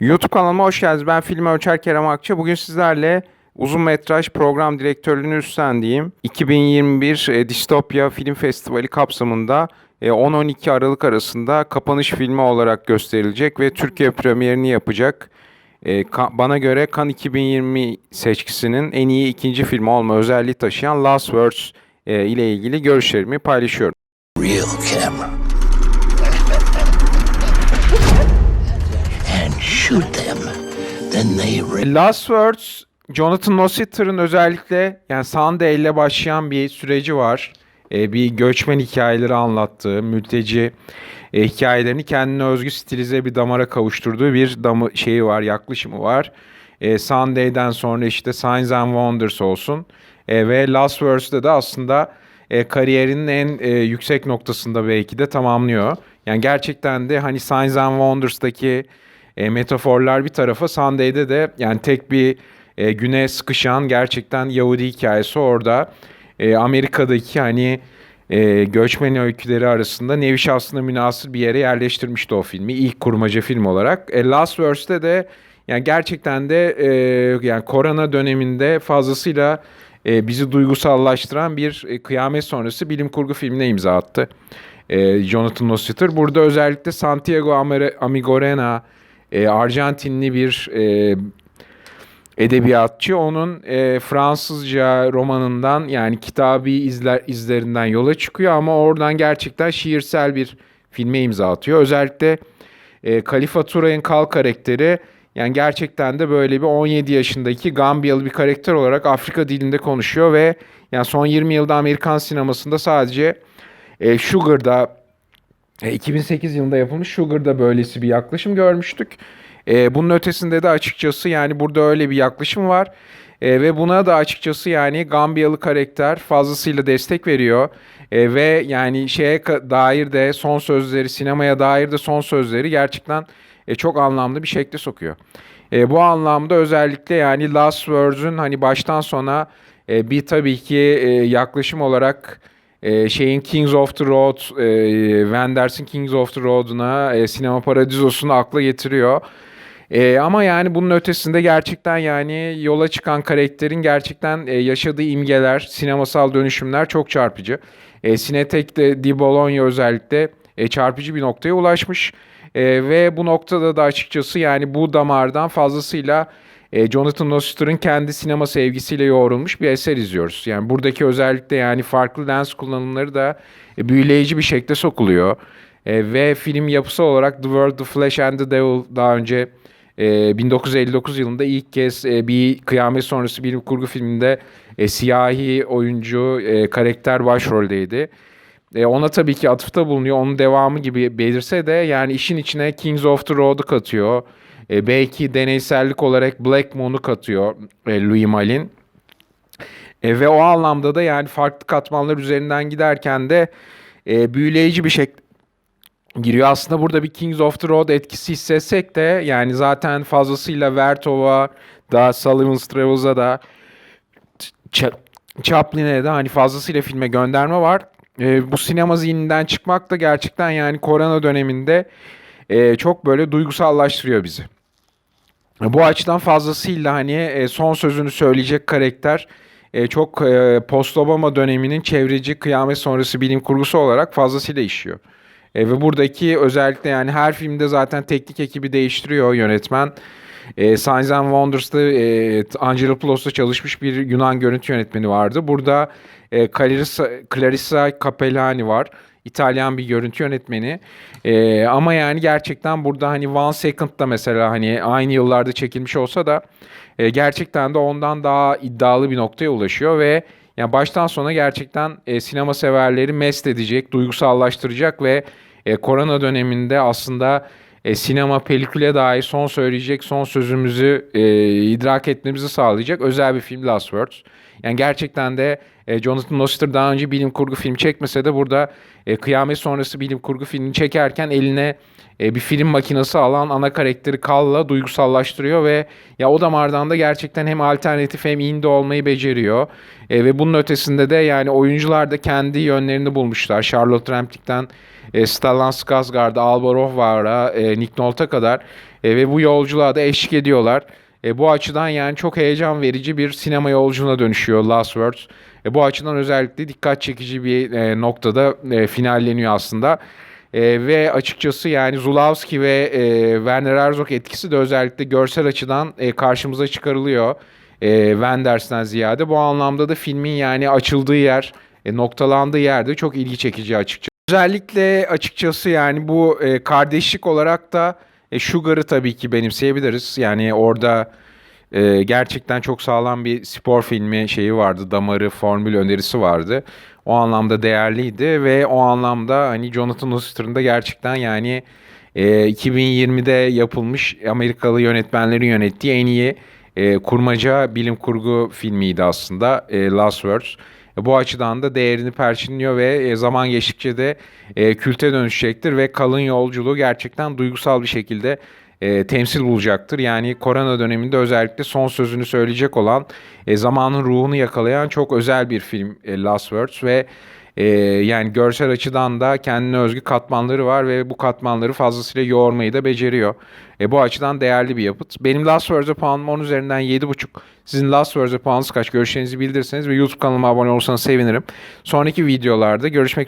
YouTube kanalıma hoş geldiniz. Ben film ölçer Kerem Akça. Bugün sizlerle uzun metraj program direktörlüğünü üstlendiğim 2021 e, Distopya Film Festivali kapsamında e, 10-12 Aralık arasında kapanış filmi olarak gösterilecek ve Türkiye premierini yapacak. E, ka- bana göre Cannes 2020 seçkisinin en iyi ikinci filmi olma özelliği taşıyan Last Words e, ile ilgili görüşlerimi paylaşıyorum. real camera shoot them. Then they Last Words, Jonathan Nossiter'ın özellikle yani Sunday ile başlayan bir süreci var. Ee, bir göçmen hikayeleri anlattığı, mülteci e, hikayelerini kendine özgü stilize bir damara kavuşturduğu bir damı şeyi var, yaklaşımı var. E, Sunday'den sonra işte Signs and Wonders olsun. E, ve Last Words'de de aslında e, kariyerinin en e, yüksek noktasında belki de tamamlıyor. Yani gerçekten de hani Signs and Wonders'daki e, metaforlar bir tarafa Sunday'de de yani tek bir e, güne sıkışan gerçekten Yahudi hikayesi orada. E, Amerika'daki hani e, göçmen öyküleri arasında nevi şahsına münasır bir yere yerleştirmişti o filmi. ilk kurmaca film olarak. E, Last Verse'de de yani gerçekten de e, yani korona döneminde fazlasıyla e, bizi duygusallaştıran bir e, kıyamet sonrası bilim kurgu filmine imza attı. E, Jonathan Nossiter. Burada özellikle Santiago Amigorena e, Arjantinli bir e, edebiyatçı. Onun e, Fransızca romanından yani kitabi izler, izlerinden yola çıkıyor ama oradan gerçekten şiirsel bir filme imza atıyor. Özellikle e, Khalifa Turay'ın Kal karakteri yani gerçekten de böyle bir 17 yaşındaki Gambiyalı bir karakter olarak Afrika dilinde konuşuyor ve yani son 20 yılda Amerikan sinemasında sadece e, Sugar'da 2008 yılında yapılmış Sugar'da böylesi bir yaklaşım görmüştük. E, bunun ötesinde de açıkçası yani burada öyle bir yaklaşım var. E, ve buna da açıkçası yani Gambiyalı karakter fazlasıyla destek veriyor. E, ve yani şeye dair de son sözleri, sinemaya dair de son sözleri gerçekten e, çok anlamlı bir şekilde sokuyor. E, bu anlamda özellikle yani Last Words'ün hani baştan sona e, bir tabii ki e, yaklaşım olarak e, şeyin Kings of the Road, e, Wenders'in Kings of the Road'una, e, Sinema Paradisosu'nu akla getiriyor. E, ama yani bunun ötesinde gerçekten yani yola çıkan karakterin gerçekten e, yaşadığı imgeler, sinemasal dönüşümler çok çarpıcı. E, Sinetek'te Di Bologna özellikle e, çarpıcı bir noktaya ulaşmış. E, ve bu noktada da açıkçası yani bu damardan fazlasıyla e, Jonathan Nossiter'ın kendi sinema sevgisiyle yoğrulmuş bir eser izliyoruz. Yani buradaki özellikle yani farklı lens kullanımları da e, büyüleyici bir şekilde sokuluyor. E, ve film yapısı olarak The World, The Flesh and the Devil daha önce e, 1959 yılında ilk kez e, bir kıyamet sonrası bilim kurgu filminde e, siyahi oyuncu e, karakter başroldeydi. E, ona tabii ki atıfta bulunuyor. Onun devamı gibi belirse de yani işin içine Kings of the Road'u katıyor. E, belki deneysellik olarak Black Moon'u katıyor e, Louis Malin. E, ve o anlamda da yani farklı katmanlar üzerinden giderken de e, büyüleyici bir şekilde giriyor. Aslında burada bir Kings of the Road etkisi hissetsek de yani zaten fazlasıyla Vertov'a da Sullivan's Travels'a da Ch- Chaplin'e de hani fazlasıyla filme gönderme var. E, bu sinema zihninden çıkmak da gerçekten yani korona döneminde e, çok böyle duygusallaştırıyor bizi. Bu açıdan fazlasıyla hani e, son sözünü söyleyecek karakter e, çok e, post-Obama döneminin çevreci kıyamet sonrası bilim kurgusu olarak fazlasıyla işiyor. E, ve buradaki özellikle yani her filmde zaten teknik ekibi değiştiriyor yönetmen. E, Signs and Wonders'ta e, Angelo Plos'ta çalışmış bir Yunan görüntü yönetmeni vardı. Burada e, Clarissa, Clarissa Capellani var. İtalyan bir görüntü yönetmeni. E, ama yani gerçekten burada hani One Second'da mesela hani aynı yıllarda çekilmiş olsa da e, gerçekten de ondan daha iddialı bir noktaya ulaşıyor ve yani baştan sona gerçekten e, sinema severleri mest edecek, duygusallaştıracak ve e, korona döneminde aslında e, sinema peliküle dair son söyleyecek, son sözümüzü e, idrak etmemizi sağlayacak özel bir film Last Words. Yani gerçekten de e, Jonathan Noster daha önce bilim kurgu film çekmese de burada e, kıyamet sonrası bilim kurgu filmini çekerken eline e, bir film makinesi alan ana karakteri Kall'la duygusallaştırıyor ve ya o damardan da gerçekten hem alternatif hem indie olmayı beceriyor. E, ve bunun ötesinde de yani oyuncular da kendi yönlerini bulmuşlar. Charlotte Ramplic'ten e, Stellan Skarsgård'a, Alba Rohrwacht'a, e, Nick Nolte'a kadar e, ve bu yolculuğa da eşlik ediyorlar. E, bu açıdan yani çok heyecan verici bir sinema yolculuğuna dönüşüyor Last Words. E, bu açıdan özellikle dikkat çekici bir e, noktada e, finalleniyor aslında. E, ve açıkçası yani Zulawski ve e, Werner Herzog etkisi de özellikle görsel açıdan e, karşımıza çıkarılıyor. E, Wenders'ten ziyade. Bu anlamda da filmin yani açıldığı yer, e, noktalandığı yerde çok ilgi çekici açıkçası. Özellikle açıkçası yani bu e, kardeşlik olarak da e, Sugar'ı tabii ki benimseyebiliriz. Yani orada e, gerçekten çok sağlam bir spor filmi şeyi vardı. Damarı, formül önerisi vardı. O anlamda değerliydi ve o anlamda hani Jonathan Oster'ın da gerçekten yani e, 2020'de yapılmış Amerikalı yönetmenlerin yönettiği en iyi e, kurmaca bilim kurgu filmiydi aslında e, Last Words. E, Bu açıdan da değerini perçinliyor ve e, zaman geçtikçe de e, külte dönüşecektir ve kalın yolculuğu gerçekten duygusal bir şekilde e, temsil bulacaktır. Yani korona döneminde özellikle son sözünü söyleyecek olan e, zamanın ruhunu yakalayan çok özel bir film e, Last Words ve e, yani görsel açıdan da kendine özgü katmanları var ve bu katmanları fazlasıyla yoğurmayı da beceriyor. E, bu açıdan değerli bir yapıt. Benim Last Words'e puanım 10 üzerinden 7.5. Sizin Last Words'e puanınız kaç? Görüşlerinizi bildirirseniz ve YouTube kanalıma abone olursanız sevinirim. Sonraki videolarda görüşmek